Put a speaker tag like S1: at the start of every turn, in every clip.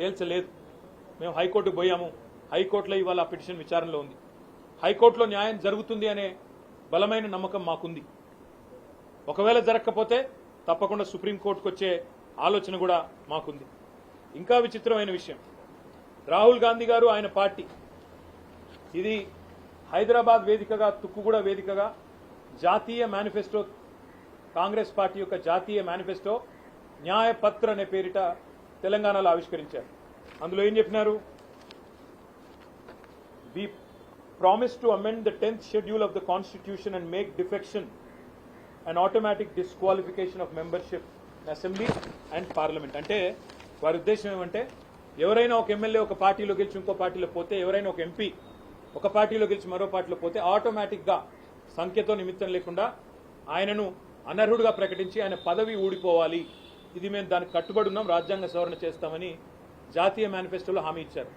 S1: తేల్చలేదు. మేము హైకోర్టుకు పోయాము. హైకోర్టులో ఇవాళ పిటిషన్ విచారణలో ఉంది. హైకోర్టులో న్యాయం జరుగుతుంది అనే బలమైన నమ్మకం మాకుంది. ఒకవేళ జరగకపోతే తప్పకుండా సుప్రీంకోర్టుకు వచ్చే ఆలోచన కూడా మాకుంది. ఇంకా విచిత్రమైన విషయం. రాహుల్ గాంధీ గారు ఆయన పార్టీ. ఇది హైదరాబాద్ వేదికగా తుక్కుగూడ వేదికగా జాతీయ మేనిఫెస్టో కాంగ్రెస్ పార్టీ యొక్క జాతీయ మేనిఫెస్టో న్యాయపత్ర అనే పేరిట తెలంగాణలో ఆవిష్కరించారు. అందులో ఏం చెప్పినారు? We promise to amend the tenth schedule of the constitution and make defection and automatic disqualification of membership assembly and parliament అంటే వారి ఉద్దేశం ఏమంటే ఎవరైనా ఒక ఎమ్మెల్యే ఒక పార్టీలో గెలిచి ఇంకో పార్టీలో పోతే ఎవరైనా ఒక ఎంపీ ఒక పార్టీలో గెలిచి మరో పార్టీలో పోతే ఆటోమేటిక్గా సంఖ్యతో నిమిత్తం లేకుండా ఆయనను అనర్హుడుగా ప్రకటించి ఆయన పదవి ఊడిపోవాలి. ఇది మేము దానికి కట్టుబడి ఉన్నాం రాజ్యాంగ సవరణ చేస్తామని జాతీయ మేనిఫెస్టోలో హామీ ఇచ్చారు.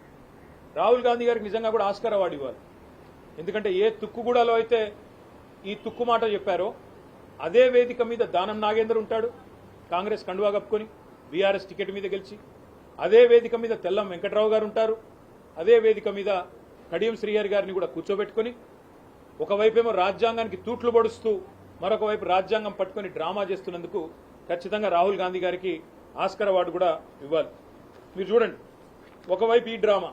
S1: రాహుల్ గాంధీ గారికి నిజంగా కూడా ఆస్కార్ అవార్డు ఇవ్వాలి. ఎందుకంటే ఏ తుక్కుగూడలో అయితే ఈ తుక్కు మాట చెప్పారో అదే వేదిక మీద దానం నాగేందర్ ఉంటాడు కాంగ్రెస్ కండువా కప్పుకొని బీఆర్ఎస్ టికెట్ మీద గెలిచి అదే వేదిక మీద తెల్లం వెంకట్రావు గారు ఉంటారు అదే వేదిక మీద కడియం శ్రీహరి గారిని కూడా కూర్చోబెట్టుకొని ఒకవైపేమో రాజ్యాంగానికి తూట్లు పడుస్తూ మరొక వైపు రాజ్యాంగం పట్టుకొని డ్రామా చేస్తున్నందుకు ఖచ్చితంగా రాహుల్ గాంధీ గారికి ఆస్కర్ అవార్డు కూడా ఇవ్వాలి. మీరు చూడండి ఒకవైపు ఈ డ్రామా.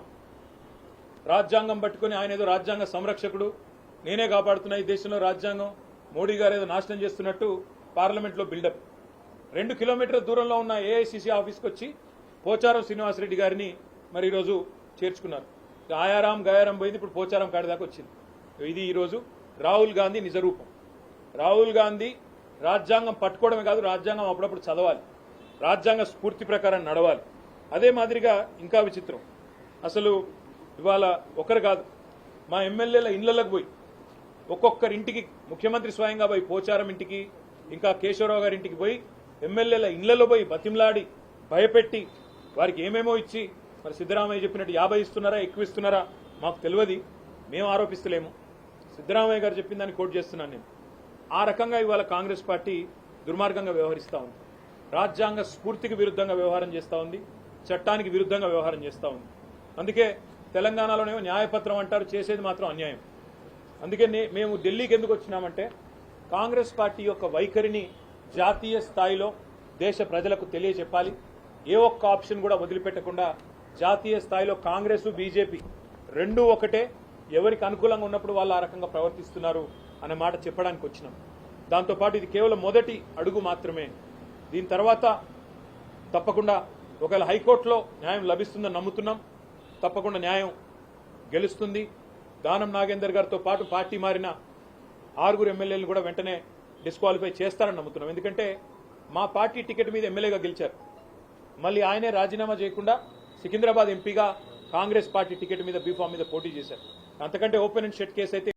S1: రాజ్యాంగం పట్టుకొని ఆయన ఏదో రాజ్యాంగ సంరక్షకుడు నేనే కాపాడుతున్నా ఈ దేశంలో రాజ్యాంగం మోడీ గారు ఏదో నాశనం చేస్తున్నట్టు పార్లమెంట్లో బిల్డప్. రెండు కిలోమీటర్ల దూరంలో ఉన్న ఏఐసిసి ఆఫీస్కి వచ్చి పోచారం శ్రీనివాసరెడ్డి గారిని మరి ఈరోజు చేర్చుకున్నారు. ఆయారాం గయారాం పోయింది ఇప్పుడు పోచారం కాడిదాకా వచ్చింది. ఇది ఈరోజు రాహుల్ గాంధీ నిజరూపం. రాహుల్ గాంధీ రాజ్యాంగం పట్టుకోవడమే కాదు రాజ్యాంగం అప్పుడప్పుడు చదవాలి. రాజ్యాంగ స్ఫూర్తి ప్రకారం నడవాలి. అదే మాదిరిగా ఇంకా విచిత్రం. అసలు ఇవాళ ఒకరు కాదు మా ఎమ్మెల్యేల ఇళ్ళలకు పోయి ఒక్కొక్కరి ఇంటికి ముఖ్యమంత్రి స్వయంగా పోయి పోచారం ఇంటికి ఇంకా కేశవరావు గారి ఇంటికి పోయి ఎమ్మెల్యేల ఇళ్ళలో పోయి బతిమలాడి భయపెట్టి వారికి ఏమేమో ఇచ్చి మరి సిద్దరామయ్య చెప్పినట్టు యాభై ఇస్తున్నారా ఎక్కువ ఇస్తున్నారా మాకు తెలియదు. మేము ఆరోపిస్తలేము. సిద్దరామయ్య గారు చెప్పిన దాన్ని కోట్ చేస్తున్నాను నేను. ఆ రకంగా ఇవాళ కాంగ్రెస్ పార్టీ దుర్మార్గంగా వ్యవహరిస్తూ ఉంది. రాజ్యాంగ స్ఫూర్తికి విరుద్ధంగా వ్యవహారం చేస్తూ ఉంది. చట్టానికి విరుద్ధంగా వ్యవహారం చేస్తూ ఉంది. అందుకే తెలంగాణలోనేమో న్యాయపత్రం అంటారు చేసేది మాత్రం అన్యాయం. అందుకే మేము ఢిల్లీకి ఎందుకు వచ్చినామంటే కాంగ్రెస్ పార్టీ యొక్క వైఖరిని జాతీయ స్థాయిలో దేశ ప్రజలకు తెలియజెప్పాలి. ఏ ఒక్క ఆప్షన్ కూడా వదిలిపెట్టకుండా జాతీయ స్థాయిలో కాంగ్రెస్ బీజేపీ రెండూ ఒకటే. ఎవరికి అనుకూలంగా ఉన్నప్పుడు వాళ్ళు ఆ రకంగా ప్రవర్తిస్తున్నారు అనే మాట చెప్పడానికి వచ్చినాం. దాంతోపాటు ఇది కేవలం మొదటి అడుగు మాత్రమే. దీని తర్వాత తప్పకుండా ఒకవేళ హైకోర్టులో న్యాయం లభిస్తుందని నమ్ముతున్నాం. తప్పకుండా న్యాయం గెలుస్తుంది. దానం నాగేందర్ గారితో పాటు పార్టీ మారిన ఆరుగురు ఎమ్మెల్యేలు కూడా వెంటనే డిస్క్వాలిఫై చేస్తారని నమ్ముతున్నాం. ఎందుకంటే మా పార్టీ టికెట్ మీద ఎమ్మెల్యేగా గెలిచారు. మళ్ళీ ఆయనే రాజీనామా చేయకుండా సికింద్రాబాద్ ఎంపీగా కాంగ్రెస్ పార్టీ టికెట్ మీద బీఫామ్ మీద పోటీ చేశారు. అంతకంటే ఓపెన్ అండ్ షెట్ కేసు అయితే